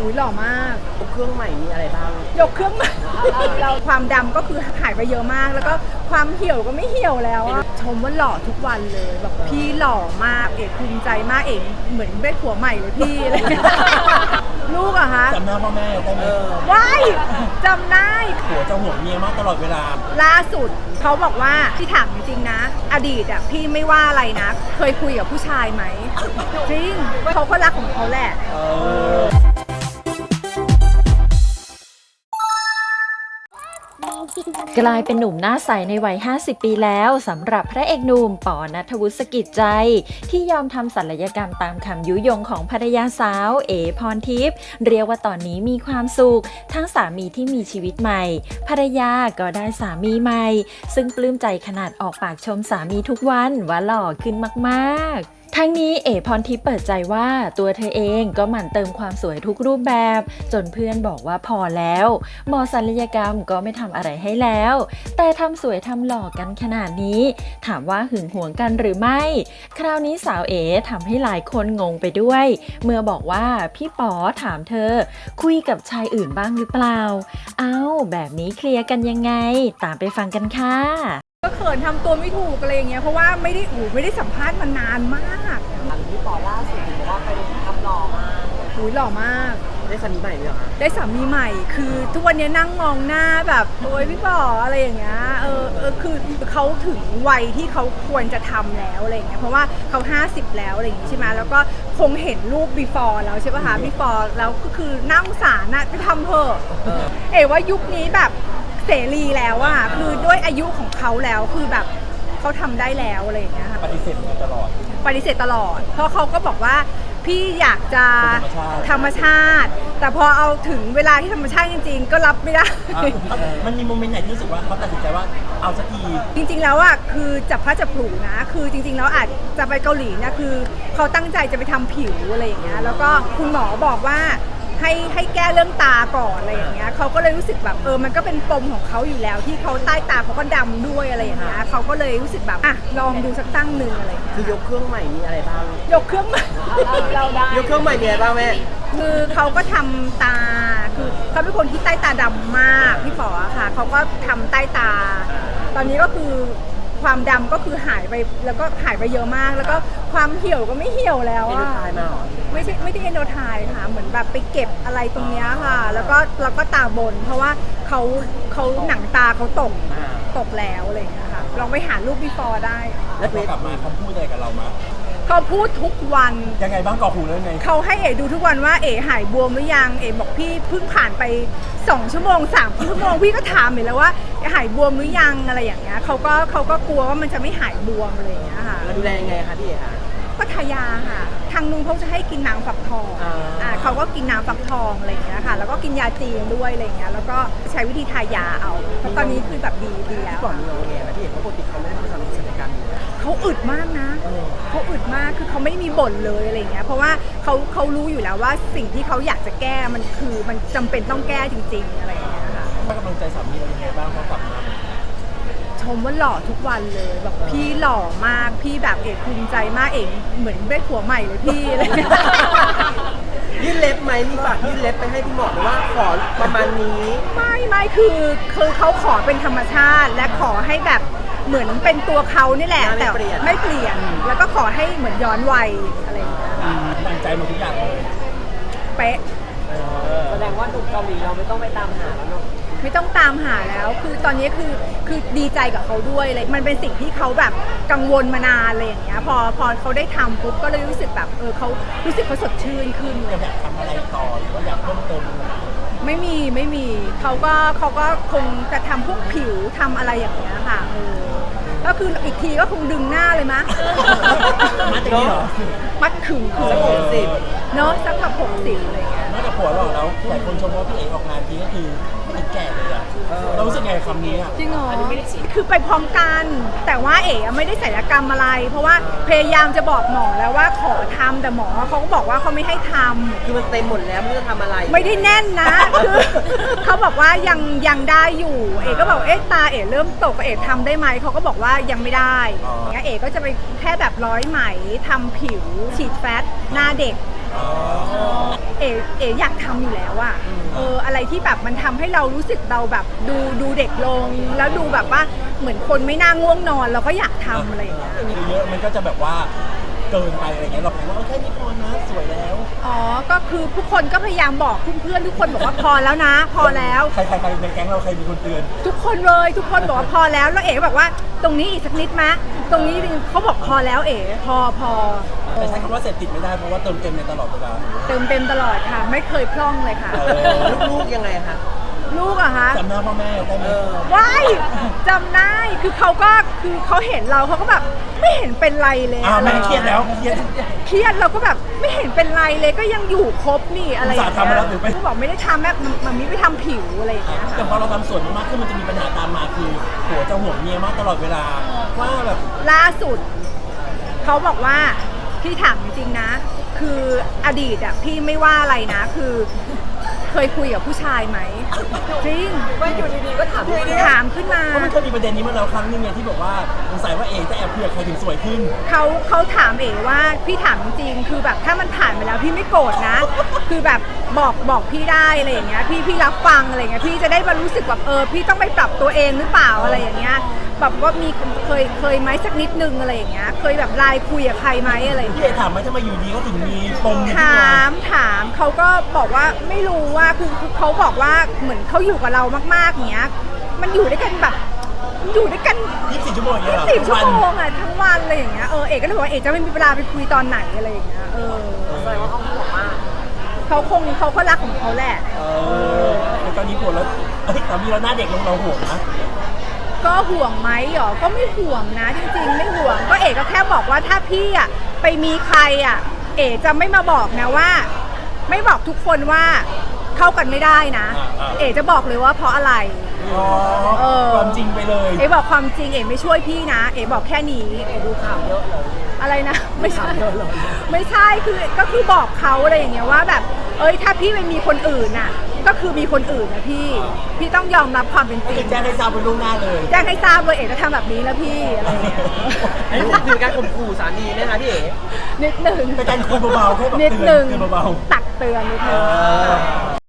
หูยหล่อมากเครื่องใหม่มีอะไรบ้าง ยกเครื่องมา เราความดำก็คือหายไปเยอะมาก แล้วก็ความเหี่ยวก็ไม่เหี่ยวแล้วอะชมว่าหล่อทุกวันเลยแบบพี่หล่อมากเอกภูมิใจมากเอกเหมือนได้ผัวใหม่เลยพี่อะไรเงี้ยลูกอะคะจำหน้าพ่อแม่ได้ไหมเออว้ายจำได้ ผัวจะห่วงเมียมากตลอดเวลา ล่าสุดเขาบอกว่าที่ถามจริงๆนะ อดีตอะพี่ไม่ว่าอะไรนะ เคยคุยกับผู้ชายไหมจริงเขาก็รักของเขาแหละ เออ กลายเป็นหนุ่มหน้าใสในวัย 50 ปีแล้วสำหรับพระเอกหนุ่มปอนัทวุฒิสกิจใจ ที่ยอมทำศัลยกรรมตามคำยุยงของภรรยาสาว เอพรทิพย์เรียกว่าตอนนี้มีความสุข ทั้งสามีที่มีชีวิตใหม่ ภรรยาก็ได้สามีใหม่ ซึ่งปลื้มใจขนาดออกปากชมสามีทุกวันว่าหล่อขึ้นมาก ๆ ทั้งนี้เอ๋พรทิพย์เปิดใจว่าตัวเธอเองก็หมั่นเติมความสวยทุกรูปแบบ จนเพื่อนบอกว่าพอแล้วหมอศัลยกรรมก็ไม่ทำอะไรให้แล้ว แต่ทำสวยทำหล่อกันขนาดนี้ ถามว่าหึงหวงกันหรือไม่ คราวนี้สาวเอ๋ทำให้หลายคนงงไปด้วย เมื่อบอกว่าพี่ป๋อถามเธอ คุยกับชายอื่นบ้างหรือเปล่า เอ้า แบบนี้เคลียร์กันยังไง ตามไปฟังกันค่ะ ก็เขินทำตัวไม่ถูกอะไรอย่างเงี้ยเพราะว่าไม่ได้อูไม่ได้สัมภาษณ์มานานมากพี่ปอล่าสุดบอกว่าไปทำหล่อมาหูยหล่อมาก ได้สามีใหม่เลยเหรอคะได้สามีใหม่ คือทุกวันนี้นั่งมองหน้าแบบโอ้ยพี่ป๋ออะไรอย่างเงี้ย เออเออคือเขาถึงวัยที่เขาควรจะทำแล้วอะไรอย่างเงี้ย เพราะว่าเขา 50 แล้วอะไรอย่างงี้ใช่ไหมแล้วก็คงเห็นรูป before แล้วใช่ป่ะคะ before แล้วก็คือน่าสงสารน่ะไปทำเถอะเอ๋ว่ายุคนี้แบบ เสรีแล้วอะคือด้วยอายุของเขาแล้วคือแบบเขาทำได้แล้วอะไรอย่างเงี้ยค่ะ ปฏิเสธมาตลอด ปฏิเสธตลอด เพราะเขาก็บอกว่าพี่อยากจะเป็นธธรรรรมมชาชาติ แต่พอเอาถึงเวลาที่ธรรมชาติจริง ๆ ก็รับไม่ได้ อะมันมีโมเมนต์ไหนที่รู้สึกว่าเขาตัดสินใจว่าเอาสักทีจริงๆแล้วอะคือจับพลัดจับผลูนะ คือจริง ๆ แล้วอาจจะไปเกาหลีเนี่ยคือเขาตั้งใจจะไปทำผิวอะไรอย่างเงี้ยแล้วก็คุณหมอบอกว่า ให้ให้แก้เรื่องตาก่อนอะไรอย่างเงี้ยเขาก็เลยรู้สึกแบบเออมันก็เป็นปมของเขาอยู่แล้ว ที่เขาใต้ตาเขาก็ดำด้วยอะไรอย่างเงี้ยเขาก็เลยรู้สึกแบบอะลองดูสักตั้งหนึ่งอะไรอย่างเงี้ยคือยกเครื่องใหม่มีอะไรบ้าง ยกเครื่องมา เราได้ ยกเครื่องใหม่มีอะไรบ้างแม่ คือเขาก็ทำตา คือเขาเป็นคนที่ใต้ตาดำมากพี่ป๋ออะค่ะ เขาก็ทำใต้ตา ตอนนี้ก็คือ ความดำก็คือหายไปแล้วก็หายไปเยอะมาก แล้วก็ความเหี่ยวก็ไม่เหี่ยวแล้วเป็นลูอะกชายมาเหรอ ไม่ใช่ไม่ได้เอนโดไทยค่ะ เหมือนแบบไปเก็บอะไรตรงเนี้ยค่ะแล้วก็แล้วก็ตาบน เพราะว่าเขาเขาหนังตาเขาตกอ่า ตกแล้วอะไรอย่างเงี้ยค่ะ ลองไปหารูป before ได้ แล้วพอกลับมาเขาพูดอะไรกับเรามาเขาพูดทุกวัน ยังไงบ้างกอหูแล้วไงเขาให้เอ๋ดูทุกวันว่าเอ๋หายบวมหรือยัง เอ๋บอกพี่เพิ่งผ่านไป 2 ชั่วโมง3ชั่วโมงพี่ก็ถามเอ๋แล้วว่า หายบวมหรือยังอะไรอย่างเงี้ยเขาก็เขาก็กลัวว่ามันจะไม่หายบวมอะไรอย่างเงี้ยค่ะแล้วดูแลยังไงคะพี่เอ๋คะ ก็ทายาค่ะ ทางนุงเขาจะให้กินน้ำฝักทองอ่าอ่าเขาก็กินน้ำฝักทองอะไรอย่างเงี้ยค่ะ แล้วก็กินยาจีนด้วยอะไรอย่างเงี้ย แล้วก็ใช้วิธีทายาเอาแล้วตอนนี้คือแบบดีดีแล้พี่วปอมีงงแงไหมพี่เอ๋เพราะปกติเขาไม่ได้ทำศัลยกรรมอยู่แล้วเขาอึดมากนะ เออ เขาอึดมาก คือเขาไม่มีบ่นเลยอะไรอย่างเงี้ย เพราะว่าเขาเขารู้อยู่แล้วว่าสิ่งที่เขาอยากจะแก้มันคือมันจำเป็นต้องแก้จริงๆอะไรอย่างเงี้ยค่ะ ให้กำลังใจสามีเรายังไงบ้างพอกลับมาชมว่าหล่อทุกวันเลยแบบพี่หล่อมากพี่แบบเอกภูมิใจมากเอกเหมือนได้ผัวใหม่เลยพี่อะไรอย่างเงี้ยยื่นเล็บไหมมีฝากยื่นเล็บไปให้พี่หมอไหมว่าขอประมาณนี้ไม่ไม่คือคือเขาขอเป็นธรรมชาติ และขอให้แบบเหมือนเป็นตัวเขานี่แหละไม่แต่เปลี่ยนไม่เปลี่ยนแล้วก็ขอให้เหมือนย้อนวัยอะไรอย่างเงี้ยตั้งใจหมดทุกอย่างเลยเป๊ะแสดงว่าหนุ่มเกาหลีเราไม่ต้องไปตามหาแล้วเนาะ ไม่ต้องตามหาแล้ว คือตอนนี้คือคือดีใจกับเขาด้วยเลย มันเป็นสิ่งที่เขาแบบกังวลมานานอะไรอย่างเงี้ย พอพอเขาได้ทำปุ๊บก็เลยรู้สึกแบบเออเขารู้สึกเขาสดชื่นขึ้นเลย อยากทำอะไรต่อหรือว่าอยากเพิ่มเติมอะไรไม่มีไม่มีเขาก็เขาก็คงจะทำพวกผิวทำอะไรอย่างเงี้ยค่ะเออก็คืออีกทีก็คงดึงหน้าเลยมะมาจากนี้เหรอ มัดขึงขึงสักหกสิบ เนาะสักแบบหกสิบอะไรเงี้ย นอกจากผัวเราแล้วหลายคนชมว่าพี่เอ๋ออกงานทีก็คือไม่ติดแก่เลยอะเรารู้สึกไงกับคำนี้อะจริงเหรอคือไปพร้อมกัน แต่ว่าเอ๋ไม่ได้ศัลยกรรมอะไร เพราะว่าพยายามจะบอกหมอแล้วว่าขอทำแต่หมอเขาก็บอกว่าเขาไม่ให้ทำ คือมันเต็มหมดแล้วไม่รู้จะทำอะไร ไม่ได้แน่นนะ คือเขาบอกว่ายังยังได้อยู่ เอ๋ก็บอกเอ๊ะตาเอ๋เริ่มตกเอ๋ทำได้ไหมเขาก็บอกว่ายังไม่ได้อย่างเงี้ยเอ๋ก็จะไปแค่แบบร้อยไหมทำผิวฉีดแฟตหน้าเด็ก เอ๋เอ๋อยากทำอยู่แล้วอะเอออะไรที่แบบมันทำให้เรารู้สึกเราแบบดูดูเด็กลง แล้วดูแบบว่าเหมือนคนไม่น่าง่วงนอนเราก็อยากทำอะไรอย่างเงี้ย เยอะๆมันก็จะแบบว่า เกินไปอะไรเงี้ยเราบอกว่าเอาแค่นี้พอนะสวยแล้วอ๋อ ก็คือทุกคนก็พยายามบอกเพื่อนๆทุกคนบอกว่าพอแล้วนะ พอแล้ว ใครใครใครในแก๊งเราใครมีคนเตือนทุกคนเลยทุกคนบอกว่าพอแล้วแล้วเอ๋ก็บอกว่า ตรงนี้อีกสักนิดมะตรงนี้เขาบอกพอแล้วเอ๋พอพอแต่ใช้คำว่าเสพติดไม่ได้เพราะว่าเติมเต็มในตลอดเวลาเติมเต็มตลอดค่ะ ไม่เคยพร่องเลยค่ะเออลูกๆยังไงคะ ลูกอะคะจำหน้าพ่อแม่ได้ไหมเออว้ายจำได้คือเขาก็คือเขาเห็นเราเขาก็แบบไม่เห็นเป็นไรเลยอ่าอะไรแม่เครียดแล้วเครียด เครียดเราก็แบบไม่เห็นเป็นไรเลยก็ยังอยู่ครบนี่อะไรอย่างอุตส่าห์ทำมาเงี้แล้วยหรือไม่เขาบอกไม่ได้ทำแม่มันมีไปทำผิวอะไรอย่างเงี้ยแต่ค่ะพอเราทำส่วนมากขึ้นมันจะมีปัญหาตามมาคือผัวจะห่วงเมียมากตลอดเวลาว่าแบบล่าสุด เขาบอกว่าพี่ถามจริงๆนะ คืออดีตอะพี่ไม่ว่าอะไรนะ คือ เคยคุยกับผู้ชายไหมจริงไม่อยู่ดีๆก็ถามดีถามขึ้นมาเพราะมันเคยมีประเด็นนี้มาแล้วครั้งนึงไงที่บอกว่าสงสัยว่าเองจะแอบเผื่อใครถึงสวยขึ้นเขาเขาถามเอ๋ว่าพี่ถามจริงๆคือแบบถ้ามันผ่านไปแล้วพี่ไม่โกรธนะ คือแบบบอกบอกพี่ได้อะไรอย่างเงี้ยพี่พี่รับฟังอะไรอย่างเงี้ยพี่จะได้มารู้สึกแบบเออพี่ต้องไปปรับตัวเองหรือเปล่าอะไรอย่างเงี้ย แบบว่ามีเคยเคยไหมสักนิดนึงอะไรอย่างเงี้ย เคยแบบไลน์คุยกับใครไหมอะไรอย่างพี่เงี้ยเอถามว่าทำไมอยู่ดีก็ถึงมีปมขึ้นถมาามถามเขาก็บอกว่าไม่รู้ว่าคือคือเขาบอกว่าเหมือนเขาอยู่กับเรามากๆเนี้ย มันอยู่ด้วยกันแบบอยู่ด้วยกัน 24ชั่วโมงอย่างเงี้ยเหรอสิบทุกชั่ววันโมงอะทั้งวันอะไรอย่างเงี้ยเออเอกก็เลยบอกว่าเอกจะไม่มีเวลาไปคุยตอนไหนอะไรอย่างเงี้ยเออแสดงว่าเขาห่วงมากเขาคงเขาก็รักของเขาแหละ เออแล้วตอนนี้ปวดแล้วเอ้ยสามีเราหน้าเด็กลงเราห่วงนะ ก็ห่วงไหมหรอ ก็ไม่ห่วงนะ จริงๆ ไม่ห่วง ก็เอกก็แค่บอกว่าถ้าพี่อะไปมีใครอะเอกจะไม่มาบอกนะว่า ไม่บอกทุกคนว่าเข้ากันไม่ได้นะ อ่าๆ เอกจะบอกเลยว่าเพราะอะไร อ๋อเออ ความจริงไปเลย เอกบอกความจริงเอกไม่ช่วยพี่นะ เอกบอกแค่นี้ ดูข่าวเยอะเลย อะไรนะ ไม่ใช่ถามเยอะเลยไม่ใช่คือก็คือบอกเขาอะไรอย่างเงี้ยว่าแบบ เอ้ยถ้าพี่ไปมีคนอื่นน่ะ ก็คือมีคนอื่นนะพี่ พี่ต้องยอมรับความเป็นจก็ริคืงอแจ้งให้ทราบเป็นล่วงหน้าเลยแจ้งให้ทราบเลยเอ๋จะทำแบบนี้แล้วพี่อะไรอย่างเงี้ยอันนี้คือการข่มขู่สามีไหมคะพี่เอ๋นิดนึงเป็นการคุยเบาๆแค่แบบนิดเตืนึอนงเตือนเบาตักเตือนนิดๆเอนึงอ